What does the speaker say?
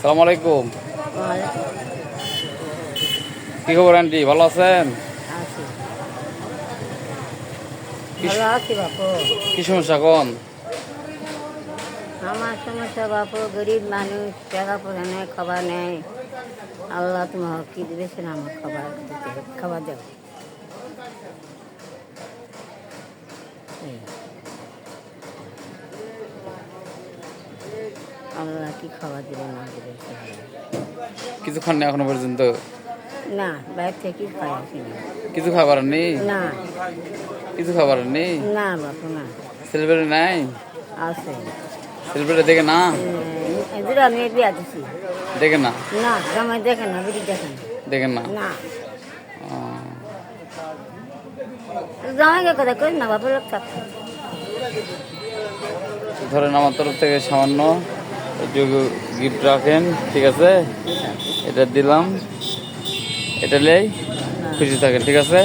সালাম আলাইকুম। কি খবর আন্টি? ভালো আছেন? কি সমস্যা কোন? আমার সমস্যা বাপু গরিব মানুষ টাকা পয়সা নেই খাবার নেই। আল্লাহ তোমার কি দিবেছে না আমার খাবার খাবার দেও। আল্লাহ কি খাবার দিবে না দিবে। কিছু খান না এখনও পর্যন্ত? না বাইরে থেকে খাই কিছু খাবার নেই? না। কিছু খাবার নেই? না বাপু না। সেলিব্রেট নাই? আছে। সেলিব্রেট দেখে না? দুটা মেয়ে বিয়া দিছি দেখে না? না জামাই দেখেন না বিড়ি দেখেন দেখেন না? না। জামাইকে কথা কই না বাপের লোক ধরেন আমার তরফ থেকে সামান্য একটু গিফট রাখেন ঠিক আছে? এটা দিলাম। এটা নেই খুশি থাকেন ঠিক আছে?